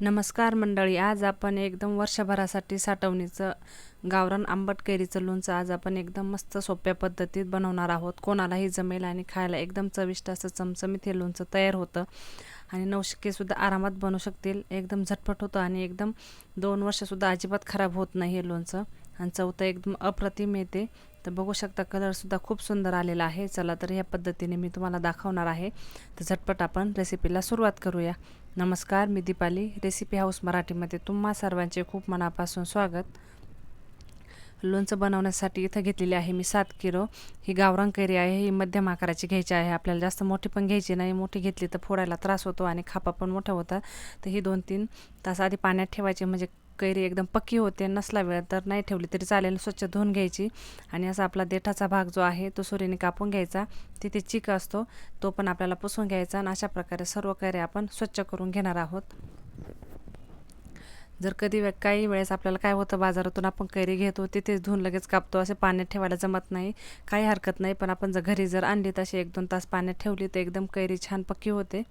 नमस्कार मंडळी आज आपण एकदम वर्षभरासाठी साठवणीचं गावरान आंबट कैरीचं लोणचं आज आपण एकदम मस्त सोप्या पद्धतीत बनवणार आहोत. कोणालाही जमेल आणि खायला एकदम चविष्ट असं चमचमीत हे लोणचं तयार होतं आणि नवशिकेसुद्धा आरामात बनवू शकतील. एकदम झटपट होतं आणि एकदम दोन वर्षसुद्धा अजिबात खराब होत नाही हे लोणचं. आणि चौथं एकदम अप्रतिम येते. तर बघू शकता कलरसुद्धा खूप सुंदर आलेला आहे. चला तर ह्या पद्धतीने मी तुम्हाला दाखवणार आहे. तर झटपट आपण रेसिपीला सुरुवात करूया. नमस्कार मी दीपाली रेसिपी हाऊस मराठीमध्ये तुम्हा सर्वांचे खूप मनापासून स्वागत. लोणचं बनवण्यासाठी इथं घेतलेली आहे मी सात किलो. ही गावरंग कैरी आहे ही मध्यम आकाराची घ्यायची आहे. आपल्याला जास्त मोठी पण घ्यायची नाही. मोठी घेतली तर फोडायला त्रास होतो आणि खापा पण मोठा होता. तर ही दोन तीन तास आधी पाण्यात ठेवायची म्हणजे कैरी एकदम पक्की होते नसला वेळ तर नाही ठेवली तरी चालेल स्वच्छ धुवून घ्यायची. आणि असा आपला देठाचा भाग जो आहे तो सुरीने कापून घ्यायचा. तिथे चिक असतो तो पण आपल्याला पुसून घ्यायचा. आणि अशा प्रकारे सर्व कैरी आपण स्वच्छ करून घेणार आहोत. जर कधी वे काही वेळेस आपल्याला काय होतं बाजारातून आपण कैरी घेतो तिथेच धुवून लगेच कापतो असे पाण्यात ठेवायला जमत नाही. काही हरकत नाही पण आपण जर घरी जर आणली तशी एक दोन तास पाण्यात ठेवली तर एकदम कैरी छान पक्की होते.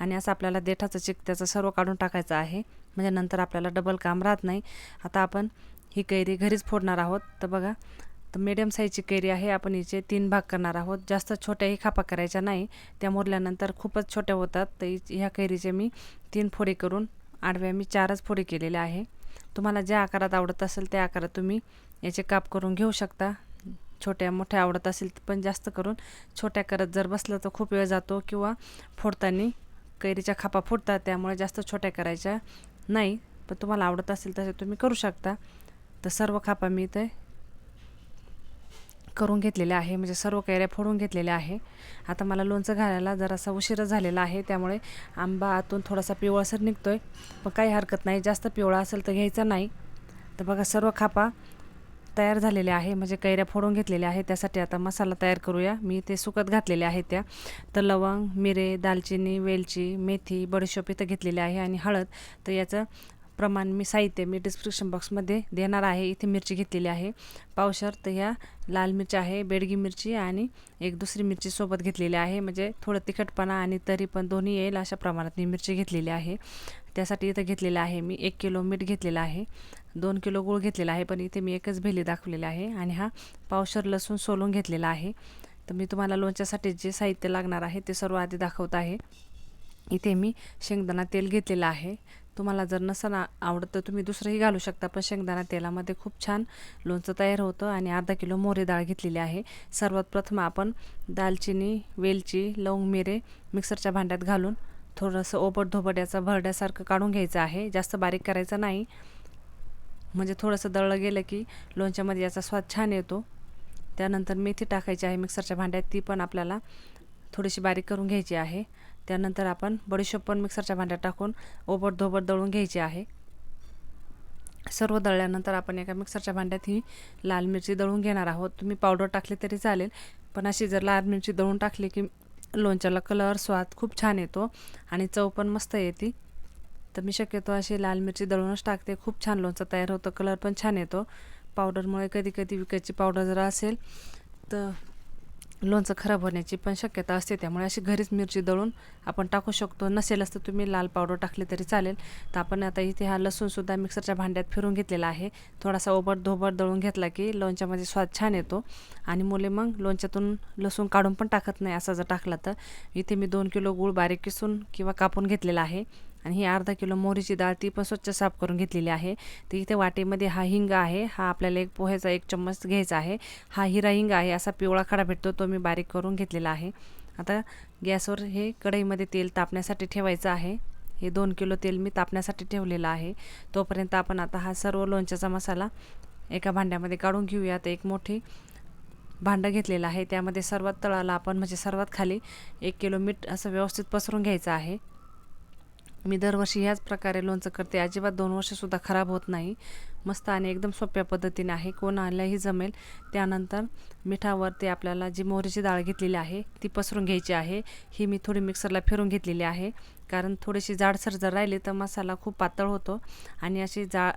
आणि असं आपल्याला देठाचं चिक त्याचं सर्व काढून टाकायचं आहे. म्हणजे नंतर आपल्याला डबल काम राहत नाही. आता आपण ही कैरी घरीच फोडणार आहोत. तर बघा तर मीडियम साईजची कैरी आहे. आपण हिचे तीन भाग करणार आहोत. जास्त छोट्याही खापा करायच्या नाही. त्या मुरल्यानंतर खूपच छोट्या होतात. तर ह्या कैरीचे मी तीन फोडी करून आडव्या मी चारच फोडी केलेल्या आहे. तुम्हाला ज्या आकारात आवडत असेल त्या आकारात तुम्ही याचे काप करून घेऊ शकता. छोट्या मोठ्या आवडत असेल पण जास्त करून. छोट्या करत जर बसलं तर खूप वेळ जातो किंवा फोडताना कैरीच्या खापा फुटतात त्यामुळे जास्त छोट्या करायच्या नाही. पण तुम्हाला आवडत असेल तसे तुम्ही करू शकता. तर सर्व खापा मी इथे करून घेतलेले आहे म्हणजे सर्व कैऱ्या फोडून घेतलेल्या आहे. आता मला लोणचं घालायला जरासा उशीर झालेला आहे त्यामुळे आंबा आतून थोडासा पिवळासर निघतो आहे पण काही हरकत नाही जास्त पिवळा असेल तर घ्यायचा नाही. तर बघा सर्व खापा तयार झालेल्या आहे म्हणजे कैऱ्या फोडून घेतलेल्या आहे. त्यासाठी आता मसाला तयार करूया. मी ते सुकत घातलेले आहे त्या. तर लवंग मिरे दालचिनी वेलची मेथी बडीशोप इथं घेतलेली आहे आणि हळद. तर याचं प्रमाण मी साहित्य मी डिस्क्रिप्शन बॉक्समध्ये देणार आहे. इथे मिरची घेतलेली आहे. पावशर तर ह्या लाल मिरची आहे बेडगी मिरची आणि एक दुसरी मिरची सोबत घेतलेली आहे. म्हणजे थोडं तिखटपणा आणि तरी पण दोन्ही येईल अशा प्रमाणात मी मिरची घेतलेली आहे. त्यासाठी इथं घेतलेलं आहे मी एक किलो मीठ घेतलेलं आहे. दोन किलो गूळ घेतलेला आहे पण इथे मी एकच भेली दाखवलेली आहे आणि हा पावशर लसूण सोलून घेतलेला आहे. तर मी तुम्हाला लोणच्यासाठी जे साहित्य लागणार आहे ते सर्व आधी दाखवत आहे. इथे मी शेंगदाणा तेल घेतलेलं आहे. तुम्हाला जर नसन आवडत तर तुम्ही दुसरंही घालू शकता. पण शेंगदाणा तेलामध्ये खूप छान लोणचं तयार होतं आणि अर्धा किलो मोरे डाळ घेतलेली आहे. सर्वात प्रथम आपण दालचिनी वेलची लवंग मिरे मिक्सरच्या भांड्यात घालून थोडंसं ओबट धोबट याचं भरड्यासारखं काढून घ्यायचं आहे. जास्त बारीक करायचं नाही. म्हणजे थोडंसं दळलं गेलं की लोणच्यामध्ये याचा स्वाद छान येतो. त्यानंतर मेथी टाकायची आहे मिक्सरच्या भांड्यात. ती पण आपल्याला थोडीशी बारीक करून घ्यायची आहे. त्यानंतर आपण बडीशोप पण मिक्सरच्या भांड्यात टाकून ओबट धोबट दळून घ्यायची आहे. सर्व दळल्यानंतर आपण एका मिक्सरच्या भांड्यात ही लाल मिरची दळून घेणार आहोत. तुम्ही पावडर टाकली तरी चालेल पण अशी जर लाल मिरची दळून टाकली की लोणच्याला कलर स्वाद खूप छान येतो आणि चव पण मस्त येते. तर मी शक्यतो अशी लाल मिरची दळूनच टाकते. खूप छान लोणचं तयार होतं कलर पण छान येतो. पावडरमुळे कधी कधी विकायची पावडर जर असेल तर लोणचं खराब होण्याची पण शक्यता असते त्यामुळे अशी घरीच मिरची दळून आपण टाकू शकतो. नसेलच तर तुम्ही लाल पावडर टाकली तरी चालेल. तर आपण आता इथे हा लसूणसुद्धा मिक्सरच्या भांड्यात फिरून घेतलेला आहे. थोडासा ओबट धोबट दळून घेतला की लोणच्यामध्ये स्वाद छान येतो. आणि मुले मग लोणच्यातून लसूण काढून पण टाकत नाही असा जर टाकला तर. इथे मी दोन किलो गूळ बारीक किसून किंवा कापून घेतलेला आहे. आणि ही अर्धा किलो मोहरीची डाळ ती पण स्वच्छ साफ करून घेतलेली आहे. तर इथे वाटेमध्ये हा हिंग आहे. हा आपल्याला एक पोह्याचा एक चम्मच घ्यायचा आहे. हा हिरा हिंग आहे. असा पिवळा खडा भेटतो. तो मी बारीक करून घेतलेला आहे. आता गॅसवर हे कढईमध्ये तेल तापण्यासाठी ठेवायचं आहे. हे दोन किलो तेल मी तापण्यासाठी ठेवलेलं आहे. तोपर्यंत आपण आता हा सर्व लोणच्याचा मसाला एका भांड्यामध्ये काढून घेऊयात एक मोठी भांडं घेतलेलं आहे. त्यामध्ये सर्वात तळाला आपण म्हणजे सर्वात खाली एक किलो मीठ असं व्यवस्थित पसरून घ्यायचं आहे. मी दरवर्षी ह्याच प्रकारे लोणचं करते. अजिबात दोन वर्षसुद्धा खराब होत नाही. मस्त आणि एकदम सोप्या पद्धतीने आहे. कोण आल्याही जमेल. त्यानंतर मिठावरती आपल्याला जी मोहरीची डाळ घेतलेली आहे ती पसरून घ्यायची आहे. ही मी थोडी मिक्सरला फिरून घेतलेली आहे. कारण थोडीशी जाडसर जर राहिली तर मसाला खूप पातळ होतो. आणि अशी जा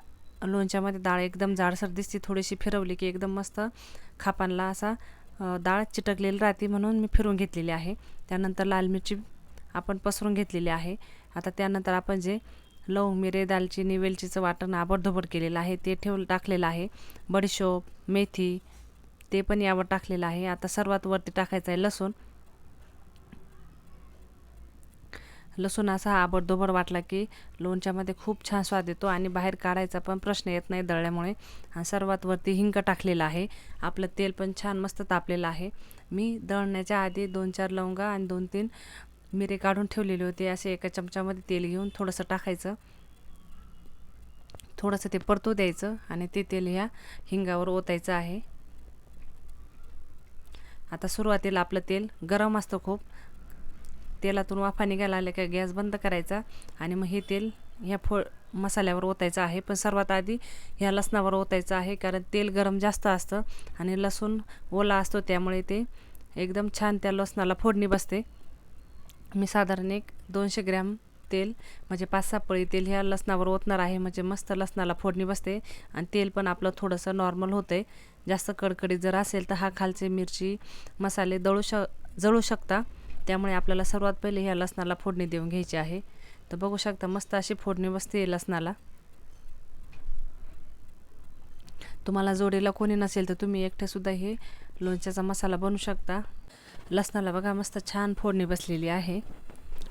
लोणच्यामध्ये डाळ एकदम जाडसर दिसते थोडीशी फिरवली की एकदम मस्त खापांला असा डाळ चिटकलेली राहते म्हणून मी फिरून घेतलेली आहे. त्यानंतर लाल मिरची आपण पसरून घेतलेली आहे. आता त्यानंतर आपण जे लवंग मिरे दालचिनी वेलचीचं वाटण आबडधोबड केलेलं आहे ते ठेव टाकलेलं आहे. बडीशोप मेथी ते पण यावर टाकलेलं आहे. आता सर्वात वरती टाकायचं आहे लसूण. लसूण असा आबडधोबड वाटला की लोणच्यामध्ये खूप छान स्वाद येतो आणि बाहेर काढायचा पण प्रश्न येत नाही दळल्यामुळे. आणि सर्वात वरती हिंग टाकलेलं आहे. आपलं तेल पण छान मस्त तापलेलं आहे. मी दळण्याच्या आधी दोन चार लवंगा आणि दोन तीन मिरे काढून ठेवलेले होते. असे एका चमच्यामध्ये तेल घेऊन थोडंसं टाकायचं. थोडंसं ते परतू द्यायचं आणि ते तेल ह्या हिंगावर ओतायचं आहे. आता सुरुवातीला आपलं तेल गरम असतं खूप. तेलातून वाफा निघायला आल्या का गॅस बंद करायचा आणि मग हे तेल ह्या फळ मसाल्यावर ओतायचं आहे. पण सर्वात आधी ह्या लसणावर ओतायचं आहे कारण तेल गरम जास्त असतं आणि लसूण ओला असतो त्यामुळे ते एकदम छान त्या लसणाला फोडणी बसते. मी साधारण एक दोनशे ग्रॅम तेल म्हणजे पाच सहा पळी तेल ह्या लसणावर ओतणार आहे म्हणजे मस्त लसणाला फोडणी बसते. आणि तेल पण आपलं थोडंसं नॉर्मल होतं आहे जास्त कडकडीत जर असेल तर हा खालचे मिरची मसाले दळू श जळू शकता. त्यामुळे आपल्याला सर्वात पहिले ह्या लसणाला फोडणी देऊन घ्यायची आहे. तर बघू शकता मस्त अशी फोडणी बसते लसणाला. तुम्हाला जोडीला कोणी नसेल तर तुम्ही एकटेसुद्धा हे लोणच्याचा मसाला बनवू शकता. लसणाला बघा मस्त छान फोडणी बसलेली आहे.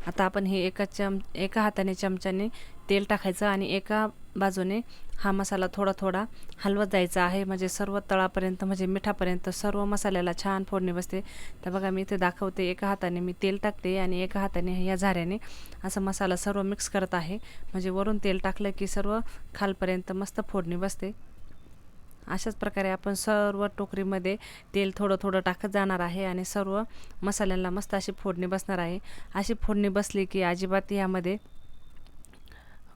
आता आपण हे एका चम एका हाताने चमच्याने तेल टाकायचं आणि एका बाजूने हा मसाला थोडा थोडा हलवत जायचा आहे. म्हणजे सर्व तळापर्यंत म्हणजे मिठापर्यंत सर्व मसाल्याला छान फोडणी बसते. तर बघा मी इथे दाखवते. एका हाताने मी तेल टाकते आणि एका हाताने या झाऱ्याने असं मसाला सर्व मिक्स करत आहे. म्हणजे वरून तेल टाकलं की सर्व खालपर्यंत मस्त फोडणी बसते. अशाच प्रकारे आपण सर्व टोकरीमध्ये तेल थोडं थोडं टाकत जाणार आहे आणि सर्व मसाल्यांना मस्त अशी फोडणी बसणार आहे. अशी फोडणी बसली की अजिबात यामध्ये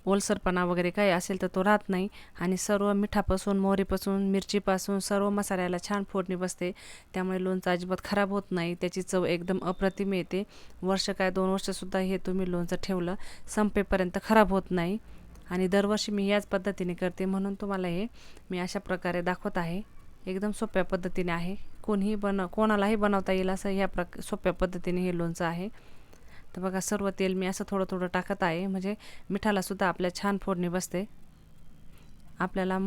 ओलसरपणा वगैरे काही असेल तर तो राहत नाही आणि सर्व मिठापासून मोहरीपासून मिरचीपासून सर्व मसाल्याला छान फोडणी बसते. त्यामुळे लोणचं अजिबात खराब होत नाही. त्याची चव एकदम अप्रतिम येते. वर्ष काय दोन वर्षसुद्धा हे तुम्ही लोणचं ठेवलं संपेपर्यंत खराब होत नाही. आणि दरवर्षी मी याच पद्धतीने करते म्हणून तुम्हाला हे मी अशा प्रकारे दाखवत आहे. एकदम सोप्या पद्धतीने आहे. कोणीही बन कोणालाही बनवता येईल असं ह्या प्रक सोप्या पद्धतीने हे लोणचं आहे. तर बघा सर्व तेल मी असं थोडं थोडं टाकत आहे. म्हणजे मिठालासुद्धा आपल्या छान फोडणी बसते. आपल्याला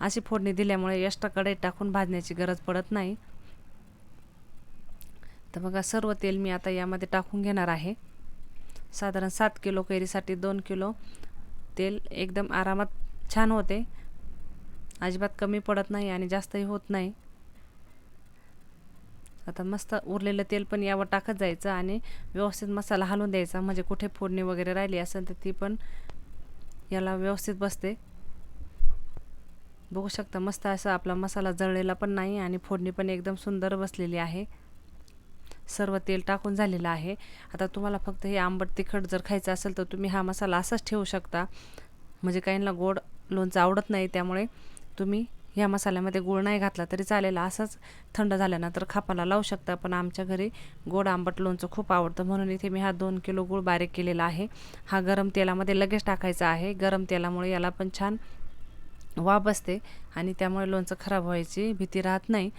अशी फोडणी दिल्यामुळे एक्स्ट्रा कढईत टाकून भाजण्याची गरज पडत नाही. तर बघा सर्व तेल मी आता यामध्ये टाकून घेणार आहे. साधारण सात किलो कैरीसाठी दोन किलो तेल एकदम आरामात छान होते. अजिबात कमी पडत नाही आणि जास्तही होत नाही. आता मस्त उरलेलं तेल पण यावर टाकत जायचं आणि व्यवस्थित मसाला हलवून द्यायचा. म्हणजे कुठे फोडणी वगैरे राहिली असेल तर ती पण याला व्यवस्थित बसते. बघू शकता मस्त असा आपला मसाला जळलेला पण नाही आणि फोडणी पण एकदम सुंदर बसलेली आहे. सर्व तेल टाकून झालेलं आहे. आता तुम्हाला फक्त हे आंबट तिखट जर खायचं असेल तर तुम्ही हा मसाला असाच ठेवू शकता. म्हणजे काहींना गोड लोणचं आवडत नाही त्यामुळे तुम्ही ह्या मसाल्यामध्ये गुळ नाही घातला तरी चालेल. असंच थंड झाल्यानंतर खापाला लावू शकता पण आमच्या घरी गोड आंबट लोणचं खूप आवडतं. म्हणून इथे मी हा दोन किलो गूळ बारीक केलेला आहे. हा गरम तेलामध्ये लगेच टाकायचा आहे. गरम तेलामुळे याला पण छान वाफ बसते आणि त्यामुळे लोणचं खराब व्हायची भीती राहत नाही.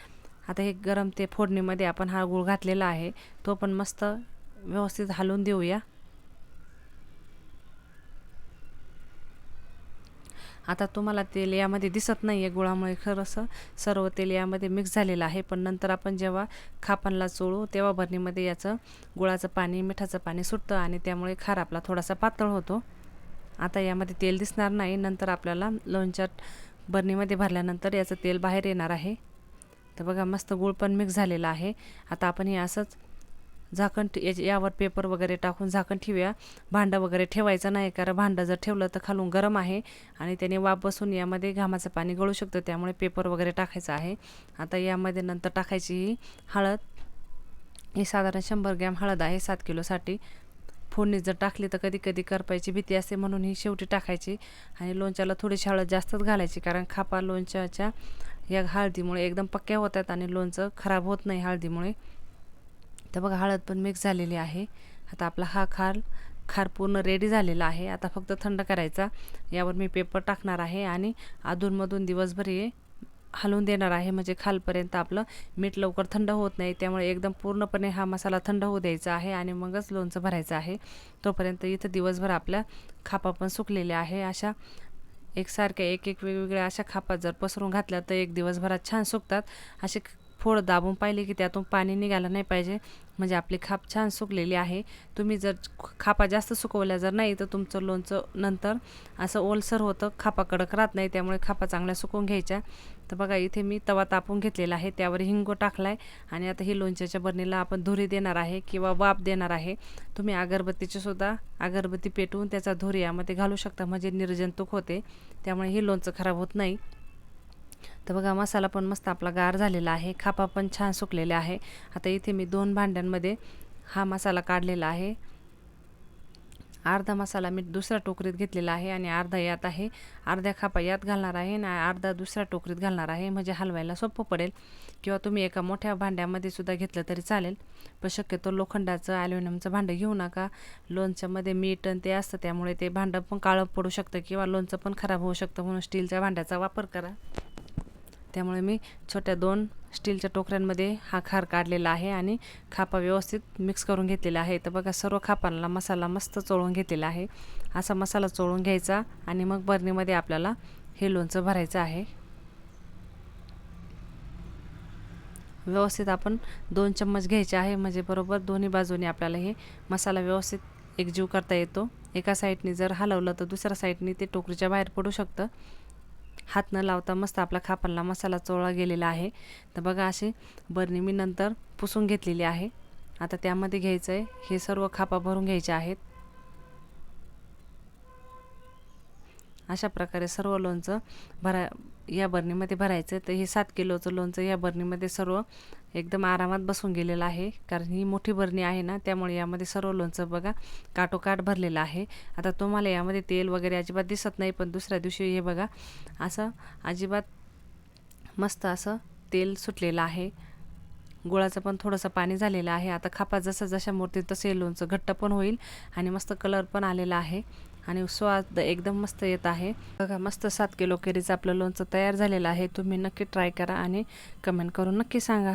आता हे गरम ते फोडणीमध्ये आपण हा गूळ घातलेला आहे. तो पण मस्त व्यवस्थित हलवून देऊया. आता तुम्हाला तेल यामध्ये दिसत नाही आहे गुळामुळे खरंसं. सर्व तेल यामध्ये मिक्स झालेलं आहे. पण नंतर आपण जेव्हा खापणला चोळू तेव्हा भरणीमध्ये याचं गुळाचं पाणी मिठाचं पाणी सुटतं आणि त्यामुळे खार आपला थोडासा पातळ होतो. आता यामध्ये तेल दिसणार नाही. नंतर आपल्याला लोणच्या बरणीमध्ये भरल्यानंतर याचं तेल बाहेर येणार आहे. तर बघा मस्त गूळ पण मिक्स झालेला आहे. आता आपण हे असंच झाकण यावर पेपर वगैरे टाकून झाकण ठेवूया. भांडं वगैरे ठेवायचं नाही कारण भांडं जर ठेवलं तर खालून गरम आहे आणि त्याने वाफ बसून यामध्ये घामाचं पाणी गळू शकतं त्यामुळे पेपर वगैरे टाकायचं आहे. आता यामध्ये नंतर टाकायची ही हळद. ही साधारण शंभर ग्रॅम हळद आहे सात किलोसाठी. फोडणी जर टाकली तर कधी कधी करपायची भीती असते म्हणून ही शेवटी टाकायची. आणि लोणच्याला थोडीशी हळद जास्तच घालायची कारण खापा लोणच्याच्या या हळदीमुळे एकदम पक्क्या होतात आणि लोणचं खराब होत नाही हळदीमुळे. तर बघा हळद पण मिक्स झालेली आहे. आता आपला हा खार खार पूर्ण रेडी झालेला आहे. आता फक्त थंड करायचा. यावर मी पेपर टाकणार आहे आणि अधूनमधून दिवसभर हे हलवून देणार आहे. म्हणजे खालपर्यंत आपलं मीठ लवकर थंड होत नाही. त्यामुळे एकदम पूर्णपणे हा मसाला थंड होऊ द्यायचा आहे आणि मगच लोणचं भरायचं आहे. तोपर्यंत इथं दिवसभर आपल्या खापा पण सुकलेल्या आहे. अशा एकसारख्या एक एक वेगवेगळ्या अशा खापा जर पसरून घातल्या तर एक दिवसभरात छान सुकतात. असे फोड दाबून पाहिले की त्यातून पाणी निघालं नाही पाहिजे. म्हणजे आपली खाप छान सुकलेली आहे. तुम्ही जर खापा जास्त सुकवल्या जर नाही तर तुमचं लोणचं नंतर असं ओलसर होतं. खापा कडक राहत नाही त्यामुळे खापा चांगल्या सुकवून घ्यायच्या. तर बघा इथे मी तवा तापून घेतलेला आहे. त्यावर हिंगो टाकला आहे आणि आता ही लोणच्याच्या बरणीला आपण धुरी देणार आहे किंवा वाफ देणार आहे. तुम्ही अगरबत्तीची सुद्धा अगरबत्ती पेटवून त्याचा धुरी यामध्ये घालू शकता. म्हणजे निर्जंतुक होते. त्यामुळे हे लोणचं खराब होत नाही. तर बघा मसाला पण मस्त आपला गार झालेला आहे. खापा पण छान सुकलेले आहे. आता इथे मी दोन भांड्यांमध्ये हा मसाला काढलेला आहे. अर्धा मसाला मी दुसऱ्या टोकरीत घेतलेला आहे आणि अर्धा यात आहे अर्ध्या खापा यात घालणार आहे आणि अर्धा दुसऱ्या टोकरीत घालणार आहे. म्हणजे हलवायला सोपं पडेल. किंवा तुम्ही एका मोठ्या भांड्यामध्ये सुद्धा घेतलं तरी चालेल. पण शक्यतो लोखंडाचं ॲल्युमिनियमचं भांडं घेऊ नका. लोणच्यामध्ये मीठ आणि ते असतं त्यामुळे ते भांडं पण काळं पडू शकतं किंवा लोणचं पण खराब होऊ शकतं म्हणून स्टीलच्या भांड्याचा वापर करा. त्यामुळे मी छोट्या दोन स्टीलच्या टोकऱ्यांमध्ये हा खार काढलेला आहे आणि खापा व्यवस्थित मिक्स करून घेतलेला आहे. तर बघा सर्व खापांना मसाला मस्त चोळून घेतलेला आहे. असा मसाला चोळून घ्यायचा आणि मग बरणीमध्ये आपल्याला हे लोणचं भरायचं आहे. व्यवस्थित आपण दोन चम्मच घ्यायचे आहे. म्हणजे बरोबर दोन्ही बाजूने आपल्याला हे मसाला व्यवस्थित एकजीव करता येतो. एका साईडने जर हलवलं तर दुसऱ्या साईडने ते टोकरीच्या बाहेर पडू शकतं. हात न लावता मस्त आपला खापरला मसाला चोळा गेलेला आहे. तर बघा असे बरणी मी नंतर पुसून घेतलेली आहे. आता त्यामध्ये घ्यायचं आहे हे सर्व खापा भरून घ्यायचे आहेत. अशा प्रकारे सर्व लोणचं भरा या बरणीमध्ये भरायचं तर हे सात किलोचं लोणचं या बरणीमध्ये सर्व एकदम आरामात बसून गेलेलं आहे. कारण ही मोठी बरणी आहे ना त्यामुळे यामध्ये सर्व लोणचं बघा काटोकाट भरलेलं आहे. आता तुम्हाला यामध्ये तेल वगैरे अजिबात दिसत नाही पण दुसऱ्या दिवशी हे बघा असं अजिबात मस्त असं तेल सुटलेलं आहे. गुळाचं पण थोडंसं पाणी झालेलं आहे. आता खापा जसं जशा मूर्ती तसे लोणचं घट्ट पण होईल आणि मस्त कलर पण आलेला आहे. आणि स्वाद एकदम मस्त येत आहे. बघा मस्त सात किलो केरीचं आपलं लोणचं तयार झालेलं आहे. तुम्ही नक्की ट्राय करा आणि कमेंट करून नक्की सांगा.